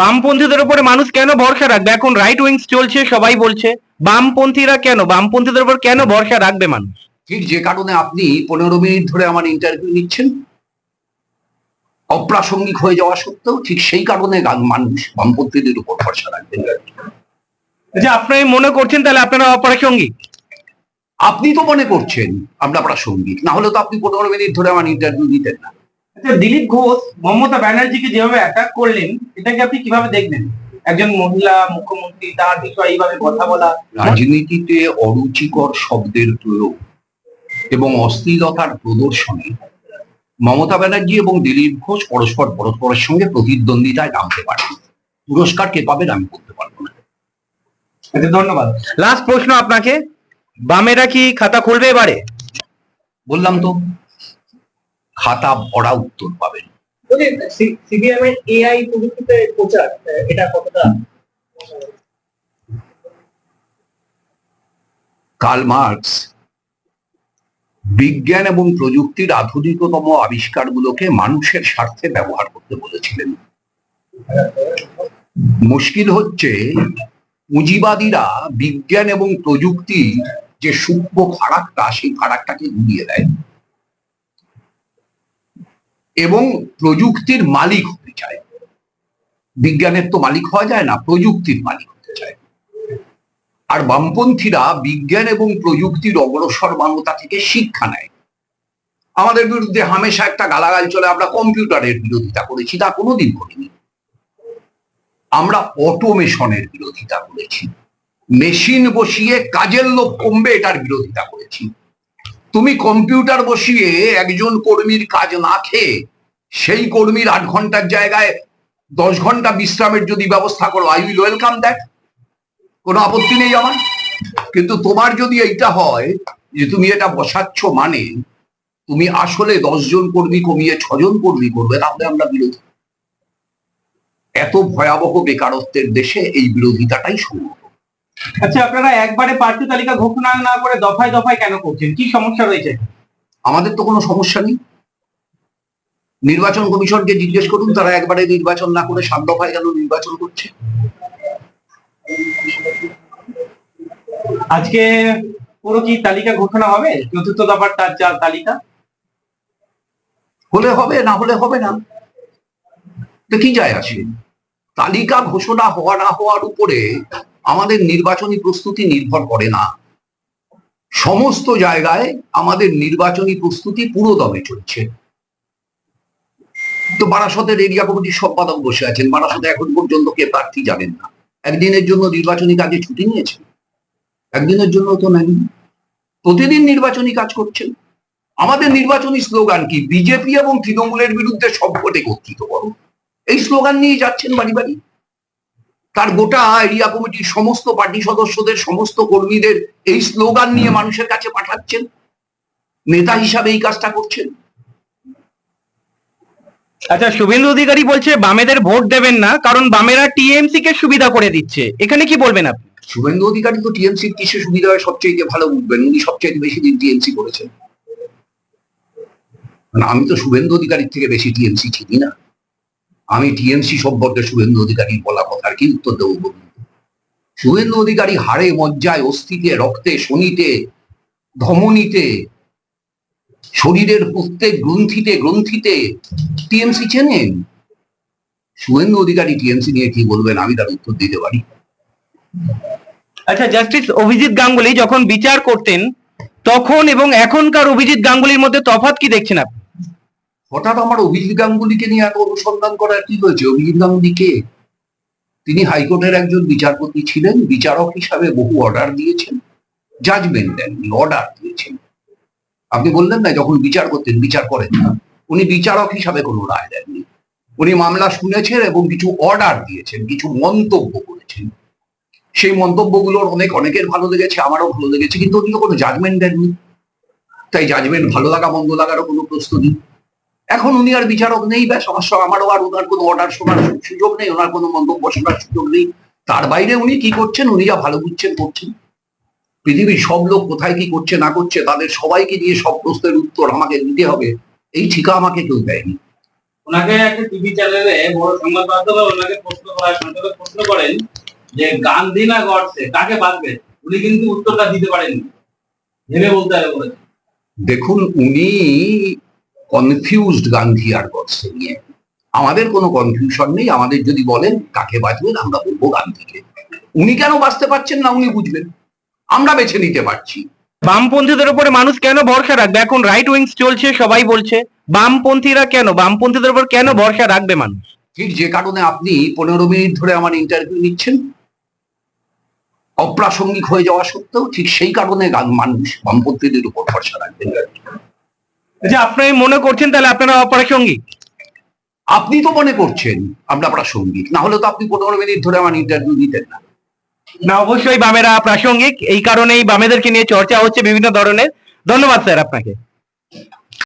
বামপন্থীদের উপরে মানুষ কেন ভরসা রাখবে? এখন রাইট উইংস চলছে সবাই বলছে। বামপন্থীরা কেন? বামপন্থীদের উপর কেন ভরসা রাখবে মানুষ? ঠিক যে কারণে আপনি পনেরো মিনিট ধরে আমার ইন্টারভিউ নিচ্ছেন। অপ্রাসঙ্গিক হয়ে যাওয়া সত্ত্বেও ঠিক সেই কারণে মানুষ বামপন্থীদের উপর ভরসা রাখবেন যে আপনি মনে করছেন তাহলে আপনারা অপ্রাসঙ্গিক? আপনি তো মনে করছেন আমরা প্রাসঙ্গিক। না হলে তো আপনি পনেরো মিনিট ধরে আমার ইন্টারভিউ দিতেন না। আচ্ছা দিলীপ ঘোষ মমতা ব্যানার্জিকে যেভাবে অ্যাটাক করলেন এটাকে আপনি কীভাবে দেখবেন একজন মহিলা মুখ্যমন্ত্রী তার বিষয়ে এইভাবে কথা বলা। রাজনীতিতে অরুচিকর শব্দের প্রয়োগ এবং অশ্লীলতার প্রদর্শনে মমতা ব্যানার্জি এবং দিলীপ ঘোষ পরস্পর পরস্পরের সঙ্গে প্রতিদ্বন্দ্বিতায় নামতে পারে পুরস্কার কে পাবেন আমি বলতে পারব না। আচ্ছা ধন্যবাদ। লাস্ট প্রশ্ন আপনাকে। বামেরা কি খাতা খুলবে এবারে? বললাম তো। খাতা ভরা উত্তর পাবেন। সিবিএম এর এআই প্রযুক্তিতে প্রচার এটা কতটা? কার্ল মার্কস বিজ্ঞান এবং প্রযুক্তির আধুনিকতম আবিষ্কারগুলোকে মানুষের স্বার্থে ব্যবহার করতে বলেছিলেন। মুশকিল হচ্ছে পুঁজিবাদীরা বিজ্ঞান এবং প্রযুক্তি যে সূক্ষ্ম ফারাকটা সেই ফারাকটাকে গুলিয়ে দেয়। এবং প্রযুক্তির মালিক হতে চায়। বিজ্ঞানের তো মালিক হওয়া যায় না, প্রযুক্তির মালিক হতে চায়। আর বামপন্থীরা বিজ্ঞান এবং প্রযুক্তির অগ্রসর মানতা থেকে শিক্ষা নেয়। আমাদের বিরুদ্ধে হামেশা একটা গালাগাল চলে, আমরা কম্পিউটারের বিরোধিতা করেছি, তা কোনোদিন করিনি আমরা অটোমেশনের বিরোধিতা করেছি। মেশিন বসিয়ে কাজের লোক কমবে, এটার বিরোধিতা করেছি। তুমি কম্পিউটার বসিয়ে একজন কর্মীর কাজ না খেয়ে সেই কর্মীর আট ঘণ্টার জায়গায় দশ ঘণ্টা বিশ্রামের যদি ব্যবস্থা করো আই উইল ওয়েলকাম দ্যাট কোনো আপত্তি নেই আমার। কিন্তু তোমার যদি এইটা হয় যে তুমি এটা বসাচ্ছ মানে তুমি আসলে দশজন কর্মী কমিয়ে ছজন কর্মী করবে, তাহলে আমরা বিরোধী। এত ভয়াবহ বেকারত্বের দেশে এই বিরোধিতাটাই সম্ভব। আচ্ছা আপনারা একবারে প্রার্থী তালিকা ঘোষণা না করে দফায় দফায় কেন করছেন? কি সমস্যা রয়েছে? আমাদের তো কোনো সমস্যা নেই। নির্বাচন কমিশনকে জিজ্ঞেস করুন তারা একবারে নির্বাচন না করে সাত দফায় কেন নির্বাচন করছে? আজকে পুরো কি তালিকা ঘোষণা হবে? চতুর্থ দফার তার যা তালিকা? হলে হবে না হলে হবে না। তো কি যায় আসে? তালিকা ঘোষণা হওয়া না হওয়ার উপরে আমাদের নির্বাচনী প্রস্তুতি নির্ভর করে না। সমস্ত জায়গায় আমাদের নির্বাচনী প্রস্তুতি পুরো দমে চলছে। তো বারাসতের এরিয়া কমিটির সম্পাদক বসে আছেন। বারাসতে এখন পর্যন্ত কে প্রার্থী জানেন না। একদিনের জন্য নির্বাচনী কাজে ছুটি নিয়েছেন একদিনের জন্য তো নেন। প্রতিদিন নির্বাচনী কাজ করছেন। আমাদের নির্বাচনী স্লোগান কি? বিজেপি এবং তৃণমূলের বিরুদ্ধে সব ভোট একত্রিত করো। এই স্লোগান নিয়ে যাচ্ছেন বাড়ি বাড়ি। তার গোটা এরিয়া কমিটির সমস্ত পার্টি সদস্যদের সমস্ত কর্মীদের এই স্লোগান নিয়ে মানুষের কাছে পাঠাচ্ছেন। নেতা হিসাবে এই কাজটা করছেন। আচ্ছা শুভেন্দু অধিকারী বলছে বামেদের ভোট দেবেন না কারণ বামেরা টিএমসি কে সুবিধা করে দিচ্ছে। এখানে কি বলবেন আপনি? শুভেন্দু অধিকারী তো টিএমসির কিসে সুবিধা হয় সবচেয়ে ভালো বুঝবেন। উনি সবচেয়ে বেশি দিন টিএমসি করেছেন। মানে আমি তো শুভেন্দু অধিকারীর থেকে বেশি টিএমসি চিনি না। আমি টিএমসি সম্পর্কে শুভেন্দু অধিকারীর বলা কথার কি উত্তর দেবো শুভেন্দু অধিকারী হাড়ে, মজ্জায়, অস্থিতে, রক্তে শনিতে ধমনীতে, শরীরের প্রত্যেক গ্রন্থিতে গ্রন্থিতে, টিএমসি চেনেন? শুভেন্দু অধিকারী টিএমসি নিয়ে কি বলবেন? আমি তার উত্তর দিতে পারি। আচ্ছা জাস্টিস অভিজিৎ গাঙ্গুলি যখন বিচার করতেন, তখন এবং এখনকার অভিজিৎ গাঙ্গুলির মধ্যে তফাৎ কি দেখছেন আপনি? হঠাৎ আমার অভিজিৎ গাঙ্গুলিকে নিয়ে এত অনুসন্ধান করার কি হয়েছে? অভিজিৎ গাঙ্গুলি কে? তিনি হাইকোর্টের একজন বিচারপতি ছিলেন, বিচারক হিসাবে বহু অর্ডার দিয়েছেন জাজমেন্ট দেননি অর্ডার দিয়েছেন। আপনি বললেন না, যখন বিচার করতেন বিচার করেন না। উনি বিচারক হিসাবে কোনো রায় দেননি। উনি মামলা শুনেছেন এবং কিছু অর্ডার দিয়েছেন, কিছু মন্তব্য করেছেন। সেই মন্তব্যগুলোর অনেক, অনেকের ভালো লেগেছে, আমারও ভালো লেগেছে, কিন্তু উনি কোনো জাজমেন্ট দেননি। তাই জাজমেন্ট ভালো লাগা, মন্দ লাগারও কোনো প্রশ্ন নেই। এখন উনি আর বিচারক নেই ব্যাস সঙ্গে আমারও আর ওনার কোনো অর্ডার শোনার সুযোগ নেই ওনার কোনো মন্তব্য শোনার সুযোগ নেই। তার বাইরে উনি কি করছেন? উনি যা ভালো বুঝছেন করছেন। পৃথিবীর সব লোক কোথায় কি করছে না করছে তাদের সবাইকে দিয়ে সব প্রশ্নের উত্তর আমাকে দিতে হবে। এই ঠিকা আমাকে কেউ দেয়নি। ওনাকে একটা টিভি চ্যানেলে বড় সংবাদ মাধ্যমে ওনাকে প্রশ্ন করা সংসদে প্রশ্ন করেন যে গান্ধী না গডসে কাকে বাঁচবে উনি কিন্তু উত্তরটা দিতে পারেননি। ভেবে বলতে হবে দেখুন উনি কনফিউজড গান্ধী আর গডসে নিয়ে। আমাদের কোনো কনফিউশন নেই আমাদের যদি বলেন কাকে বাঁচবেন আমরা বলব গান্ধীকে। উনি কেন বাঁচতে পারছেন না উনি বুঝবেন। আমরা বেছে নিতে পারছি। বামপন্থীদের উপরে মানুষ কেন ভরসা রাখবে? এখন রাইট উইংস চলছে সবাই বলছে। বামপন্থীরা কেন? বামপন্থীদের উপর কেন ভরসা রাখবে মানুষ? ঠিক যে কারণে আপনি পনেরো মিনিট ধরে আমার ইন্টারভিউ নিচ্ছেন। অপ্রাসঙ্গিক হয়ে যাওয়া সত্ত্বেও ঠিক সেই কারণে মানুষ বামপন্থীদের উপর ভরসা রাখবেন আচ্ছা আপনি মনে করছেন তাহলে আপনারা অপ্রাসঙ্গিক আপনি তো মনে করছেন আমরা প্রাসঙ্গিক না হলে তো আপনি পনেরো মিনিট ধরে আমার ইন্টারভিউ দিতেন না। না অবশ্যই বামেরা প্রাসঙ্গিক। এই কারণেই বামেদেরকে নিয়ে চর্চা হচ্ছে বিভিন্ন ধরনের। ধন্যবাদ স্যার আপনাকে।